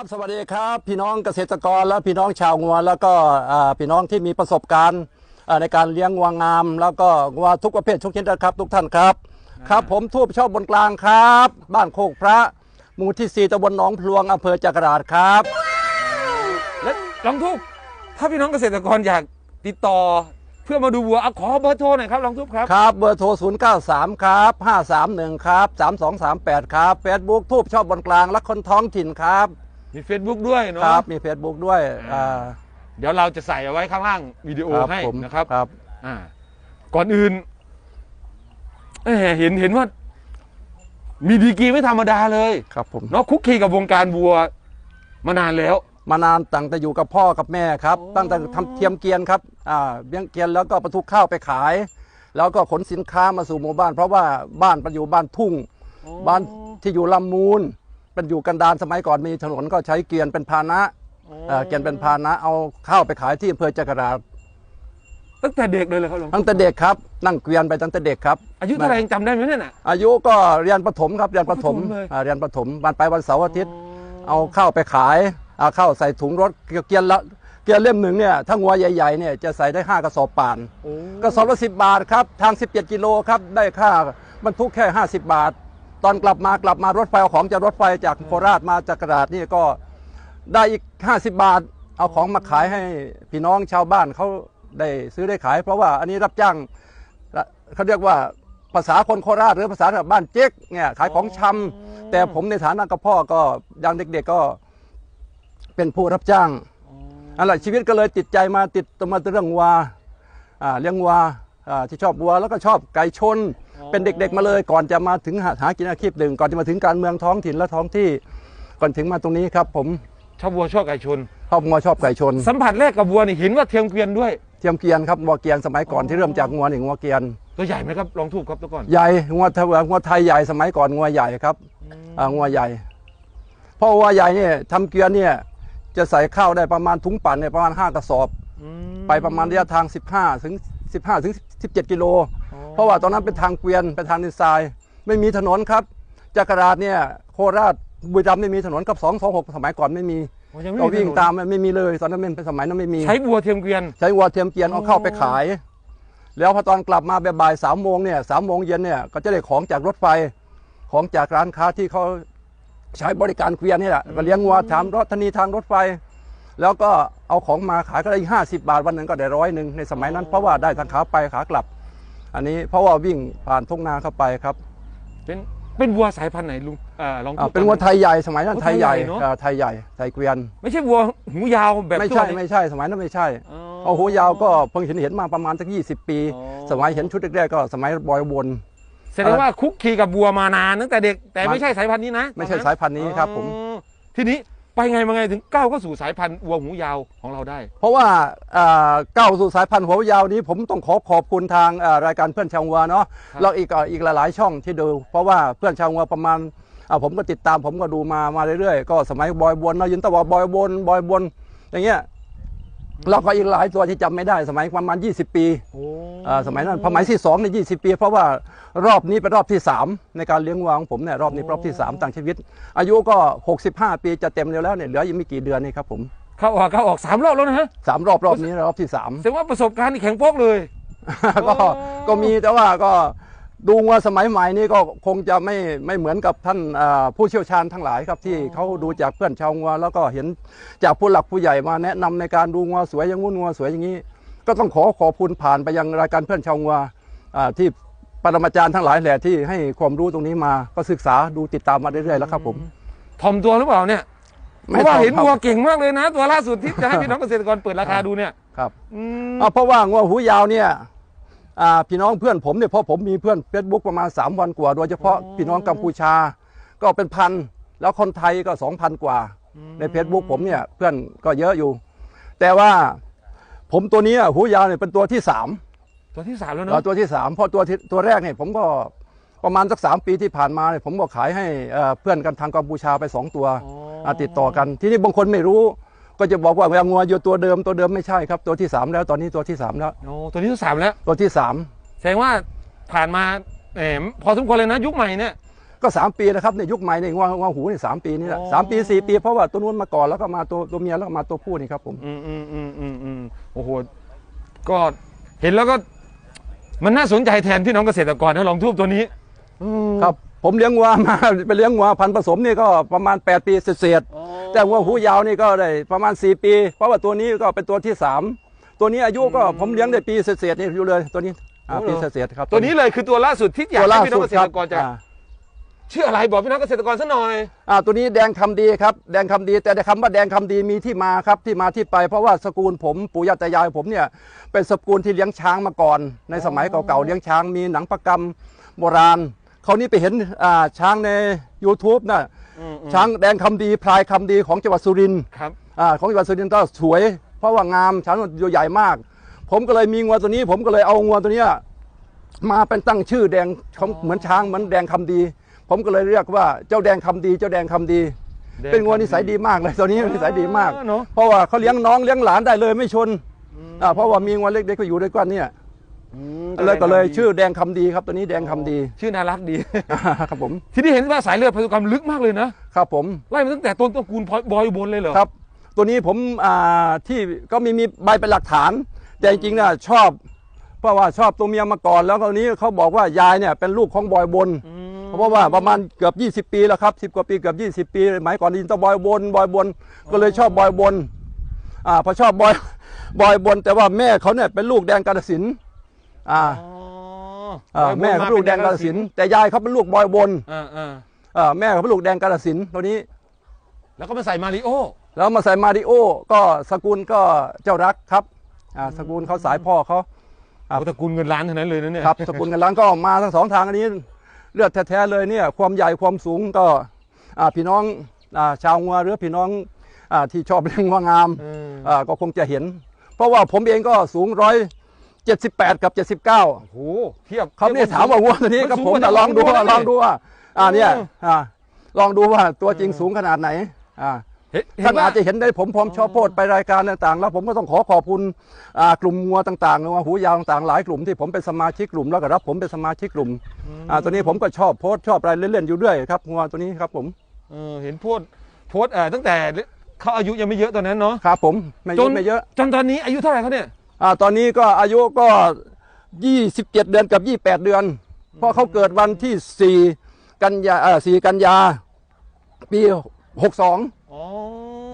ครับสวัสดีครับ พี่น้องเกษตรกรและพี่น้องชาวงัวแล้วก็อ่าพี่น้องที่มีประสบการณ์อ่าในการเลี้ยงงัวงาม แล้วก็งัวทุกประเภททุกชนิดนะครับ ทุกท่านครับ ครับผมทูบชอบบนกลางครับ บ้านโคกพระหมู่ที่4ตำบลหนองพลวงอำเภอจักราชครับและลองทุบถ้าพี่น้องเกษตรกรอยากติดต่อเพื่อมาดูวัวเอาขอเบอร์โทรหน่อยครับลองทุบครับครับเบอร์โทร 093 ครับ 531 ครับ 3238 ครับเฟซบุ๊กทูบชอบบนกลางและคนท้องถิ่นครับ มี Facebook ด้วยเนาะครับมีเฟซบุ๊กด้วยอ่าเดี๋ยวเราจะใส่เอาไว้ข้างล่างวิดีโอครับให้ผมนะครับครับอ่าก่อนอื่นเอ้ยเห็นเห็นว่า มีดีกรีไม่ธรรมดาเลยครับผมเนาะคุกคีกับวงการวัวมานานแล้วมานานตั้งแต่อยู่กับพ่อกับแม่ครับโอ้ตั้งแต่ทำเทียมเกวียนครับอ่าเลี้ยงเกวียนแล้วก็บรรทุกข้าวไปขาย แล้วก็ขนสินค้ามาสู่หมู่บ้าน เพราะว่าบ้านเป็นอยู่บ้านทุ่ง บ้านที่อยู่ลำมูล เป็นอยู่กันดารสมัยก่อนมีถนนก็ใช้เกวียนเป็นพาหนะเอ่อเกวียนเป็นพาหนะเอาข้าวไปขายที่อำเภอจักราชตั้งแต่เด็กเลยเหรอครับหลวงตั้งแต่เด็กครับนั่งเกวียนไปตั้งแต่เด็กครับ อายุเท่าไหร่ยังจำได้ไหมเนี่ยน่ะ อายุก็เรียนประถมครับเรียนประถมประถมเลย อ่าเรียนประถมวันไปวันเสาร์อาทิตย์ เอาข้าวไปขายเอาข้าวใส่ถุงรถเกวียนละเกวียนเล่มหนึ่งเนี่ยถ้างัวใหญ่ๆเนี่ยจะใส่ได้ 5 กระสอบป่าน โอ้กระสอบละสิบาทครับทาง 17 กิโลครับได้ค่าบรรทุกแค่ 50 บาท ตอนกลับมากลับมารถไฟเอาของจากรถไฟจากโคราชมาจากกระดาษนี่ก็ได้อีก 50 บาท เอาของมาขายให้พี่น้องชาวบ้านเขาได้ซื้อได้ขาย เพราะว่าอันนี้รับจ้างเขาเรียกว่าภาษาคนโคราชหรือภาษาแบบบ้านเจ๊กเนี่ยขายของชำแต่ผมในฐานะกับพ่อก็ยังเด็ก ๆก็เป็นผู้รับจ้างอะไรชีวิตก็เลยติดใจมาติดมาเรื่องวัวเลี้ยงวัวที่ชอบวัวแล้วก็ชอบไก่ชน เป็นเด็กๆมาเลย ก่อนจะมาถึงหาหากินอาชีพหนึ่งก่อนจะมาถึงการเมืองท้องถิ่นและท้องที่ก่อนถึงมาตรงนี้ครับ ผมชอบวัวชอบไก่ชนชอบงัวชอบไก่ชน สัมผัสแรกกับวัวนี่เห็นว่าเทียมเกวียนด้วย เทียมเกรียนครับงัวเกรียนสมัยก่อนที่เริ่มจากงัวหนึ่งงัวเกรียนตัวใหญ่ไหมครับลองทูบครับตัวก่อนใหญ่งัวไทยงัวไทยใหญ่สมัยก่อนงัวใหญ่ครับอ่างัวใหญ่เพราะวัวใหญ่เนี่ยทำเกวียนเนี่ยจะใส่ข้าวได้ประมาณถุงปั่นเนี่ยประมาณ5กระสอบ ไปประมาณระยะทาง 15ถึง15ถึง17 กิโล เพราะว่าตอนนั้นเป็นทางเกวียนเป็นทางดินทราย ไม่มีถนนครับจักรราชเนี่ยโคราชบุรีรัมย์ไม่มีถนนกับ226สมัยก่อนไม่มีอ๋อยังไม่ก็มีวิ่งถนน ตามไม่มีเลย ตอนนั้นเป็นสมัยนั้นไม่มี ใช้วัวเทียมเกวียน ใช้วัวเทียมเกวียนเอาเข้าไปขาย แล้วพอตอนกลับมาบ่ายสามโมงเนี่ยสามโมงเย็นเนี่ยก็จะได้ของจากรถไฟ ของจากร้านค้าที่เขาใช้บริการเกวียนนี่แหละก็เลี้ยงวัวถามรถธนีทางรถไฟ แล้วก็เอาของมาขายก็ได้ห้าสิบาทวันหนึ่งก็ได้ร้อยหนึ่งในสมัยนั้นเพราะว่าได้ทางขาไปขากลับ อันนี้เพราะว่าวิ่งผ่านทุ่งนาเข้าไปครับ เป็นเป็นวัวสายพันธุ์ไหนลุงอ่าลองอ่าทูบเป็นวัวไทยใหญ่สมัยนั้นวัวไทยใหญ่ไทยใหญ่เนอะอ่าไทยใหญ่ไทยเกวียน ไม่ใช่วัวหูยาวแบบไม่ทุกใช่วันนี้ไม่ใช่สมัยนั้นไม่ใช่อ๋อ เอาหูยาวก็เพิ่งเห็นเห็นมาประมาณสักยี่สิบปี อ๋อ สมัยเห็นชุดแรกๆก็สมัยบอยวน แสดงว่าคุกคีกับวัวมานานตั้งแต่เด็กแต่มันไม่ใช่สายพันธุ์นี้นะไม่ใช่ตอนนั้นสายพันธุ์นี้ครับผม อ๋อทีนี้ ไปไงมาไงถึงก้าวเข้าสู่สายพันธุ์วัวหูยาวของเราได้ เพราะว่าอ่าก้าวสู่สายพันธุ์หัวยาวนี้ ผมต้องขอขอบคุณทางอ่ารายการเพื่อนชาววัวเนาะครับแล้วอีกอะอีกหลายๆช่องที่ดู เพราะว่าเพื่อนชาววัวประมาณอ่าผมก็ติดตามผมก็ดูมามาเรื่อยๆ ก็สมัยบอยบนเนาะยินตะว่าบอยบนบอยบนอย่างเงี้ย แล้วก็อีกหลายตัวที่จำไม่ได้สมัยประมาณ 20 ปีโอ้อ่าสมัยนั้นสมัยที่2ในย20 ปี เพราะว่ารอบนี้เป็นรอบที่ 3 ในการเลี้ยงวัวของผมเนี่ยรอบนี้รอบที่ 3ต่างชีวิต อายุก็ 65 ปีจะเต็มแล้วแล้วเนี่ยเหลืออีกไม่กี่เดือนนี่ครับผมเข้าออกเข้าออกสามรอบแล้วนะฮะสามรอบรอบนี้รอบที่สาม แสดงว่าประสบการณ์นี่แข็งโป๊กเลย ก็โอ้ก็มีแต่ว่าก็ ดูว่าสมัยใหม่นี้ก็คงจะไม่ไม่เหมือนกับท่านอ่าผู้เชี่ยวชาญทั้งหลายครับที่เขาดูจากเพื่อนชาวงัวแล้วก็เห็นจากผู้หลักผู้ใหญ่มาแนะนำในการดูงัวสวยอย่างงู้นงัวสวยอย่างนี้ ก็ต้องขอขอบคุณผ่านไปยังรายการเพื่อนชาวงัวอ่าที่ปรมาจารย์ทั้งหลายแหละที่ให้ความรู้ตรงนี้มาก็ศึกษาดูติดตามมาเรื่อยๆแล้วครับผมถ่อมตัวหรือเปล่าเนี่ยเพไม่ราะว่าเห็นถ่อมครับวัวเก่งมากเลยนะ ตัวล่าสุดที่จะให้พี่น้องเกษตรกรเปิดราคาดูเนี่ยครับอืมอ่าเพราะว่างัวหูยาวเนี่ยอ่า พี่น้องเพื่อนผมเนี่ยเพราะผมมีเพื่อนเฟซบุ๊กประมาณ 3 วันกว่า โดยเฉพาะพี่น้องกัมพูชา ก็เป็นพันแล้วคนไทยก็ 2,000 กว่า ในเฟซบุ๊กผมเนี่ยเพื่อนก็เยอะอยู่ แต่ว่าผมตัวนี้หูยาวเนี่ยเป็นตัวที่ 3 ตัวที่สามแล้วเอ่อเนาะตัวที่ 3 เพราะตัวที่ตัวแรกเนี่ยผมก็ประมาณสักสามปีที่ผ่านมาเนี่ยผมก็ขายให้เอ่อเพื่อนกันทางกัมพูชาไป 2 ตัวอ่าติดต่อกัน ที่นี่บางคนไม่รู้ ก็จะบอกว่าแวงงัวอยู่ตัวเดิมตัวเดิมไม่ใช่ครับตัวที่3แล้วตอนนี้ตัวที่3แล้วโอ้ตัวที่สามแล้ว ตัวที่แสดงว่าผ่านมาแหมพอสมควรเลยนะยุคใหม่เนี่ย3ก็สามปีนะครับในยุคใหม่ในงวงงวหูนี่สามปีนี่แหละอ๋อสามปีสี่ปีเพราะว่าตัวนู้นมาก่อนแล้วก็มาตัวตัวเมียแล้วก็มาตัวผู้นี่ครับผมอืมอืมอืมอืมอืมโอ้โหก็เห็นแล้วก็มันน่าสนใจแทนพี่น้องเกษตรกรนะลองทูบตัวนี้อืมครับ ผมเลี้ยงวัวมา ไปเลี้ยงวัวพันธุ์ผสมนี่ก็ประมาณ 8 ปีเศษๆอ๋อแต่วัวหูยาวนี่ก็ได้ประมาณ 4 ปี เพราะว่าตัวนี้ก็เป็นตัวที่ 3 ตัวนี้อายุก็ผมเลี้ยงได้ปีเศษๆนี่อยู่เลยตัวนี้อ่าปีเศษๆครับ ตัวนี้เลยคือตัวล่าสุดที่อยากตัวให้ล่าพี่น้อสุงดเกษครัตบรกรจะอ่าชื่ออะไรบอกพี่น้องเกษตรกรสักหน่อยอ่าตัวนี้แดงคำดีครับ แดงคำดี แต่คำว่าแดงคำดีมีที่มาครับที่มาที่ไป เพราะว่าสกุลผมปู่ย่าตายายผมเนี่ยเป็นสกุลที่เลี้ยงช้างมาก่อน ในสมัยเก่าๆเลี้ยงช้างมีหนังประกำโบราณ เขานี่ไปเห็นอ่าช้างใน YouTube นะอืมอืมช้างแดงคำดีพลายคำดีของจังหวัดสุรินทร์ ครับอ่าของจังหวัดสุรินทร์ก็สวย เพราะว่างามช้างตัวใหญ่มาก ผมก็เลยมีงัวตัวนี้ ผมก็เลยเอางัวตัวเนี้ยมาเป็นตั้งชื่อแดงของเหมือนช้างเหมือนแดงคำดี ผมก็เลยเรียกว่าเจ้าแดงคำดี เจ้าแดงคำดี แดงเป็นงัวคำดีนิสัยดีมากเลยตัวนี้นิสัยดีมากอ๋อเนอะ เพราะว่าเขาเลี้ยงน้องเลี้ยงหลานได้เลยไม่ชนอ่าเพราะว่ามีงัวเล็กๆก็อยู่ด้วยกันเนี่ย อืมเลยก็เลยชื่อแดงคำดีครับตัวนี้แดงคำดีชื่อน่ารักดี ครับผมที่นี่เห็นว่าสายเลือดพันธุกรรมลึกมากเลยนะครับผม ไล่มาตั้งแต่ต้นตระกูลบอยอุบนเลยเหรอครับ ตัวนี้ผมอ่าที่ก็มีมีใบเป็นหลักฐาน แต่จริงๆนะชอบ เพราะว่าชอบตัวเมียมาก่อน แล้วคราวนี้เขาบอกว่ายายเนี่ยเป็นลูกของบอยบนเพราะว่าประมาณเกือบ 20 ปีแล้วครับ 10 กว่าปีเกือบ 20 ปีสมัยก่อนได้ยินแตะบอยบนบอยบน ก็เลยชอบบอยบนอ่าพอชอบบอยบอยบน แต่ว่าแม่เขาเนี่ยเป็นลูกแดงกาฬสินธุ์ อ่าอ๋ออ่าแม่เขาเป็นลูกแดงกาฬสินธุ์แต่ยายเขาเป็นลูกบอยบนอ่าอ่าอ่าแม่เขาเป็นลูกแดงกาฬสินธุ์ตัวนี้ แล้วก็มาใส่มาริโอแล้วมาใส่มาริโอก็สกุลก็เจ้ารักครับอ่าสกุลเขาสายพ่อเขา ครับ โอ้ตระกูลเงินล้านเท่านั้นเลยนะเนี่ยครับ สกุลกันล้างก็มาทั้งสองทางอันนี้ เลือดแท้ๆเลยเนี่ยความใหญ่ความสูงก็อ่าพี่น้องอ่าชาวงัวหรือพี่น้องอ่าที่ชอบเลี้ยงงัวงาม เออ อ่าก็คงจะเห็น เพราะว่าผมเองก็สูงร้อย เจ็ดสิบแปดกับเจ็ดสิบเก้าโอ้โหเทียบเขาเนี่ยถามว่าวัวตัวนี้กับผมจะลองดูว่าลองดูว่าอ่าเนี่ยอ่าลองดูว่าตัวจริงสูงขนาดไหนอ่าเห็นเห็ท่านนว่าอาจจะเห็นได้ผมพร้อมชอบโพดไปรายการต่างๆ แล้วผมก็ต้องขอขอบคุณอ่ากลุ่มงัวต่างๆงัวหูยาวต่างๆหลายกลุ่มที่ผมเป็นสมาชิกกลุ่มแล้วก็รับผมเป็นสมาชิกกลุ่มอ่าตัวนี้ผมก็ชอบโพสต์ชอบอะไรเล่นๆอยู่เรื่อยครับงัวตัวนี้ครับผมเออเห็นโพสต์โพสต์เอ่อตั้งแต่เขาอายุยังไม่เยอะตอนนั้นเนาะครับผมไม่เยจอะนไม่เยอะจนตอนนี้อายุเท่าไหร่เขาเนี่ย อ่าตอนนี้ก็อายุก็27เดือนกับ28เดือน เพราะเขาเกิดวันที่4กันยาเอ่อ4กันยา ปี62อ๋อ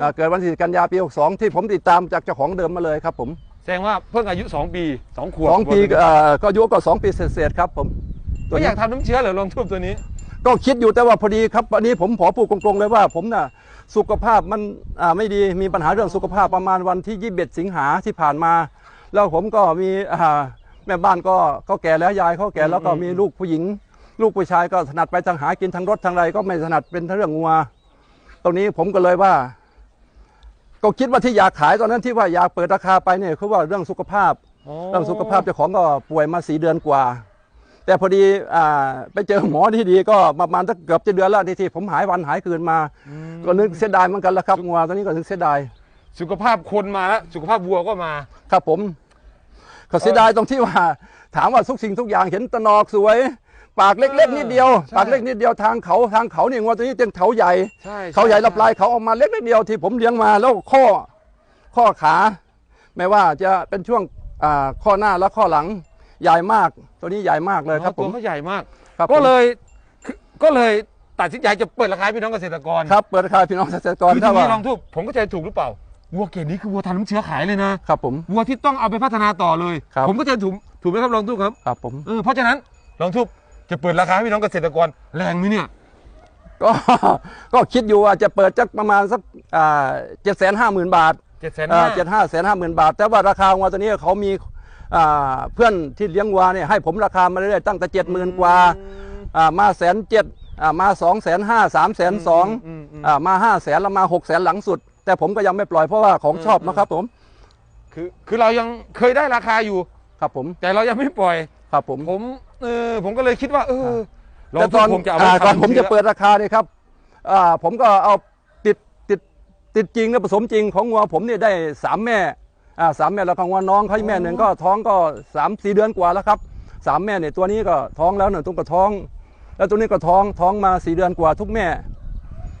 อ่าเกิดวันที่4กันยาปี62ที่ผมติดตามจากเจ้าของเดิมมาเลยครับผมแสดงว่าเพิ่งอายุ 2 ปี 2 ขวบสองปีวันนี้เอ่อก็อายุก็สองปีเศษๆครับผมไม่อยากทำน้ำเชื้อเหรอลองทุบตัวนี้ ก็คิดอยู่แต่ว่าพอดีครับวันนี้ผมขอพูดตรงๆเลยว่า ผมน่ะสุขภาพมันอ่าไม่ดีมีปัญหาเรื่องสุขภาพประมาณวันที่21สิงหาที่ผ่านมา แล้วผมก็มีอ่าแม่บ้านก็ก็แก่แล้วยายเขาแก่แล้วก็มีลูกผู้หญิง ลูกผู้ชายก็ถนัดไปทางหากินทางรถทางไรก็ไม่ถนัดเป็นเรื่องงัวตรงนี้ผมก็เลยว่า ก็คิดว่าที่อยากขายตอนนั้นที่ว่าอยากเปิดราคาไปเนี่ยคือว่าเรื่องสุขภาพเรื่องสุขภาพเจ้าของก็ป่วยมาสีเดือนกว่า แต่พอดีอ่าไปเจอหมอที่ดีก็ประมาณสักเกือบจะเดือนแล้วที่ที่ผมหายวันหายคืนมา ก็นึกเสียดายเหมือนกันแล้วครับงัวตัวนี้ก็นึกเสียดาย สุขภาพคนมาแล้วสุขภาพวัวก็มา ครับผมก็เสียดายตรงที่ว่า ถามว่าทุกสิ่งทุกอย่างเห็นตะนอกสวย ปากเล็ก ๆ นิดเดียวใช่ปากเล็กนิดเดียวทางเขาทางเขาเนี่ยงัวตัวนี้เป็นเขาใหญ่ใช่เขาใหญ่รับลายเขาออกมาเล็กนิดเดียวที่ผมเลี้ยงมาแล้วข้อข้อขา ไม่ว่าจะเป็นช่วงอ่าข้อหน้าและข้อหลังใหญ่มาก ตัวนี้ใหญ่มากเลยครับผตัวมเขาใหญ่มาก ครับผม ก็เลยคือก็เลยตัดสินใจจะเปิดราคาให้พี่น้องเกษตรกรครับเปิดราคาพี่น้องเกษตรกรคือถ้าที่ว่านี่ลองทุบผมก็ใจถูกหรือเปล่า วัวเกรดนี้คือวัวทำน้ำเชื้อขายเลยนะ ครับผม วัวที่ต้องเอาไปพัฒนาต่อเลย ครับ ผมก็จะถูกถูกไหมครับลองทุบครับครับผม เออเพราะฉะนั้นลองทุบจะเปิดราคาให้พี่น้องเกษตรกรแรงไหมเนี่ย ก็ก็คิดอยู่ว่าจะเปิดจักประมาณสักเจ็ดแสนห้าหมื่นบาทเจ็ดแสนห้าเจ็ดห้าแสนห้าหมื่นบาท แต่ว่าราคาวัวตัวนี้เขามีอ่าเพื่อนที่เลี้ยงวัวเนี่ยให้ผมราคามาเรื่อยๆตั้งแต่เจ็ดหมื่นกว่าอ่ามาแสนเจ็ดมาสองแสนห้าสามแสนสองมมอ่ามาห้าแสนแล้วมาหกแสนหลังสุด แต่ผมก็ยังไม่ปล่อยเพราะว่าของชอบนะครับผมคือคือเรายังเคยได้ราคาอยู่ ครับผม แต่เรายังไม่ปล่อย ครับผมผมเออผมก็เลยคิดว่า เออลองแต่ทุตบอนผมจะเอาอ่าไปก่อนทำผมจะชื้อเปิดราคาเนี่ยครับอ่าผมก็เอาติดติดติดจริงและผสมจริงของงัวผมเนี่ยได้สามแม่อ่าสามแม่แล้วของงัวน้องเขาอีกแม่หนึ่งก็ท้องก็สามสี่เดือนกว่าแล้วครับสามแม่เนี่ยตัวนี้ก็ท้องแล้วเนี่ยตุ้งก็ท้อง แล้วตัวนี้ก็ท้องท้องมาสี่เดือนกว่าทุกแม่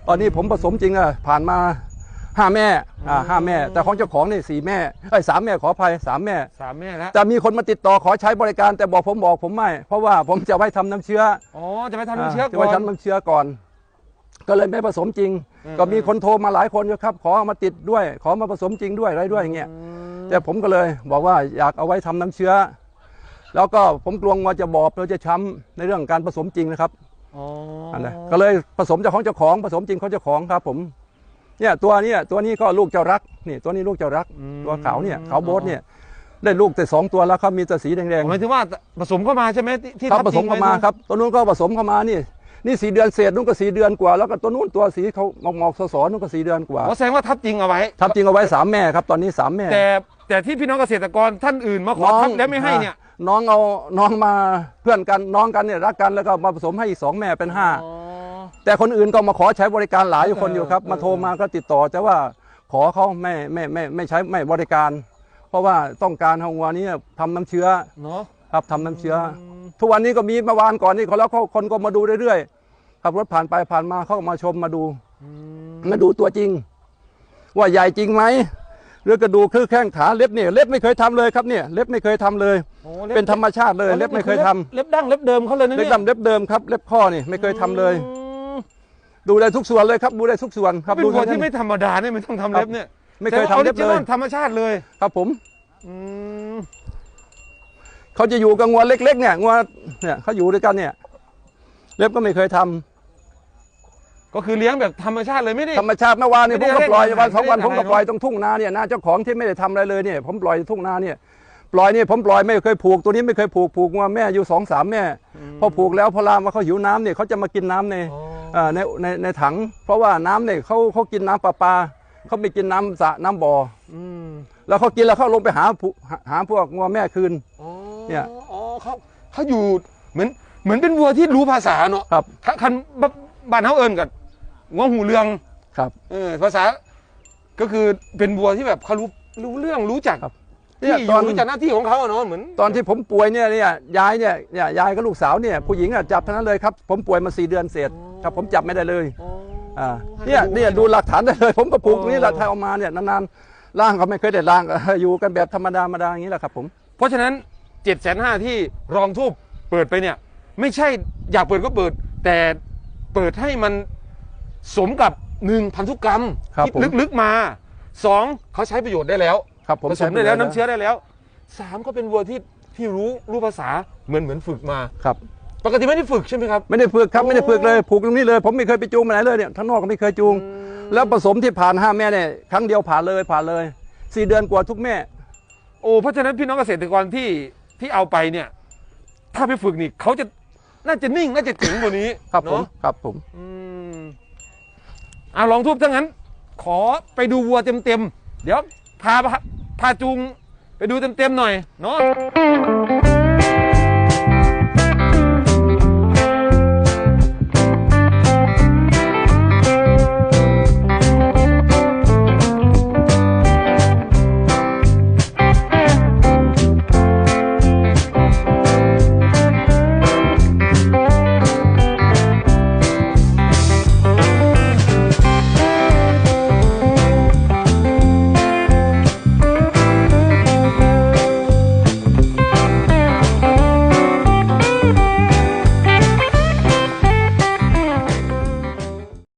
ตอนนี้ผมผสมจริงอะผ่านมา ห้าแม่อ่าห้าแม่ แต่ของเจ้าของนี่สี่แม่ไอ้ยสามแม่ขออภัยสามแม่สามแม่แล้วจะมีคนมาติดต่อขอใช้บริการแต่บอกผมบอกผมไม่ เพราะว่าผมจะไว้ทำน้ำเชื้ออ๋อจะไปทำน้ำเชื้อจะก่อไว้นทำน้ำเชื้อก่อน ก็เลยไม่ผสมจริงอืมก็มีคนโทรมาหลายคนอยู่ครับ ขอเอามาติดด้วย ขอมาผสมจริงด้วยอะไรด้วยอย่างเงี้ยแต่ผมก็เลยบอกว่าอยากเอาไว้ทำน้ำเชื้อ แล้วก็ผมกลัวว่าจะบอบเราจะช้ำในเรื่องการผสมจริงนะครับอ๋อออันนั้นก็เลยผสมจากของเจ้าของผสมจริงของเจ้าของครับผม เนี่ยตัวเนี้ยตัวนี้ก็ลูกเจ้ารักนี่ตัวนี้ลูกเจ้ารัก ตัวขาวเนี่ยขาวโบ๊ทเนี่ยได้ลูกแต่สองตัวแล้วครับมีแต่สีแดงหมายถึงว่าผสมเข้ามาใช่ไหมที่ที่ๆครับทับผสมทิ้งเข้าไว้มานะครับตัวนู้นก็ผสมเข้ามานี่นี่สีเดือนเศษนู้นก็สีเดือนกว่าแล้วก็ตัวนู้นตัวสีเขาหมอกหมอกๆสอๆนู้นก็สีเดือนกว่าอ๋อแสดงว่าทับจริงเอาไว้ทับจริงเอาไว้สามแม่ครับตอนนี้สามแม่ แต่แต่ที่พี่น้องเกษตรกรท่านอื่นมาขอทับแล้วไม่ให้เนี่ยน้องเอาน้องมาเพื่อนกันน้องกันเนี่ยรักกันแล้วก็มาผสมให้อีกสองแม่เป็นห้าอ๋อ แต่คนอื่นก็มาขอใช้บริการหลายคนอยู่ครับเออมาโทรมาก็ติดต่อแต่ว่าขอเขาไม่ไม่ไม่ไม่ใช้ไม่บริการ เพราะว่าต้องการเอาวัวนี้ทำน้ำเชื้อเนาะครับทำน้ำเชื้อทุกวันนี้ก็มีเมื่อวานก่อนนี่เขาแล้วเขาคนก็มาดูเรื่อยๆขับรถผ่านไปผ่านมาเขาก็มาชมมาดู อืมมาดูตัวจริง ว่าใหญ่จริงไหมหรือกระดูกคือแข้งขาเล็บเนี่ยเล็บไม่เคยทำเลยครับเนี่ยเล็บไม่เคยทำเลย โอ้ล็บเป็นธรรมชาติเลย เล็บไม่เคยทำ เล็บดั้งเล็บเดิมเขาเลยนะเล็บเนี่ยดำเล็บเดิมครับเล็บข้อนี่ไม่เคยทำเลย อืม ดูได้ทุกส่วนเลยครับดูได้ทุกส่วนครับเป็นดูวัวทั้งที่นั้นไม่ธรรมดาเนี่ยไม่ต้องทำเล็บเนี่ยไม่เคยทำเล็บแต่เลว่ายออริจินอธรรมชาติเลยครับผมอืมเขาจะอยู่กับงัวเล็ก ๆ เนี่ยงัวเนี่ยเขาอยู่ด้วยกันเนี่ย เล็บก็ไม่เคยทำก็คือเลี้ยงแบบธรรมชาติเลยไม่ได้ธรรมชาติเมื่อวานนี่ไม่ผมได้ก็ปล่อยเร่งวันสองวันไม่ผมได้ก็ปล่อยตรงทุ่งนาเนี่ยนาเจ้าของที่ไม่ได้ทำอะไรเลยเนี่ย ผมปล่อยทุ่งนาเนี่ยปล่อยนี่ผมปล่อยไม่เคยผูกตัวนี้ไม่เคยผูกผูกงัวแม่อยู่สองสามแม่ พอผูกแล้วพอลามว่าเขาหิวน้ำเนี่ยเขาจะมากินน้ำในอ๋อเอ่อ ในในในถัง เพราะว่าน้ำเนี่ยเขาเขากินน้ำประปาเขาไม่กินน้ำสระน้ำบ่ออืมแล้วเขากินแล้วเขาลงไปหาผู้หาหาพวกงัวแม่คืน อ๋อเนี่ย อ๋อเขาเขาอยู่เหมือนเหมือนเป็นวัวที่รู้ภาษาเนาะครับคันคันบบ้านเฮาเอิญกับงัวหูเรืองครับ เออภาษา ก็คือเป็นวัวที่แบบเขารู้รู้เรื่องรู้จักครับที่ เนี่ยอตอยู่นรู้จักหน้าที่ของเขาอะเนาะเหมือนตอนที่ผมป่วยเนี่ยเนี่ยยายเนี่ยเนี่ยยายกับลูกสาวเนี่ยผู้หญิงอะจับทั้งนั้นเลยครับผมป่วยมาสี่เดือนเศษครับผมจับไม่ได้เลยอ๋ออ่าให้เนี่ยมาเนี่ยดูหลักฐานได้เลย ผมก็ปลูกตรงนี้แหละโอ้ถ้าเอามาเนี่ยนานๆล่างก็ไม่เคยได้ล่างอยู่กันแบบธรรมดาธรรมดาอย่างนี้แหละครับผมเพราะฉะนั้นเจ็ดแสนห้าที่รองทูบเปิดไปเนี่ยไม่ใช่อยากเปิดก็เปิด แต่เปิดให้มันสมกับหนึ่งพันธุกรรมครับที่ผมลึกๆมาสองเขาใช้ประโยชน์ได้แล้ว ครับผมผสมได้แล้วน้ำเชื้อได้แล้วสามก็เป็นวัวที่ที่รู้รู้ภาษาเหมือนเหมือนฝึกมาครับปกติไม่ได้ฝึกใช่ไหมครับไม่ได้ฝึกครับโอ้ไม่ได้ฝึกเลยผูกตรงนี้เลย ผมไม่เคยไปจูงไปไหนเลยเนี่ยทั้งนอกก็ไม่เคยจูง แล้วผสมที่ผ่านห้าแม่เนี่ยครั้งเดียวผ่านเลยผ่านเลยสี่เดือนกว่าทุกแม่ โอ้เพราะฉะนั้นพี่น้องเกษตรกรที่ที่เอาไปเนี่ย ถ้าไปฝึกนี่เขาจะน่าจะนิ่งน่าจะเจ๋งกว่านี้ครับผมเนาะครับผมอืมอะลองทุบถ้างั้น ขอไปดูวัวเต็มๆเดี๋ยวพาพา พาจุงไปดูเต็มๆหน่อยเนาะ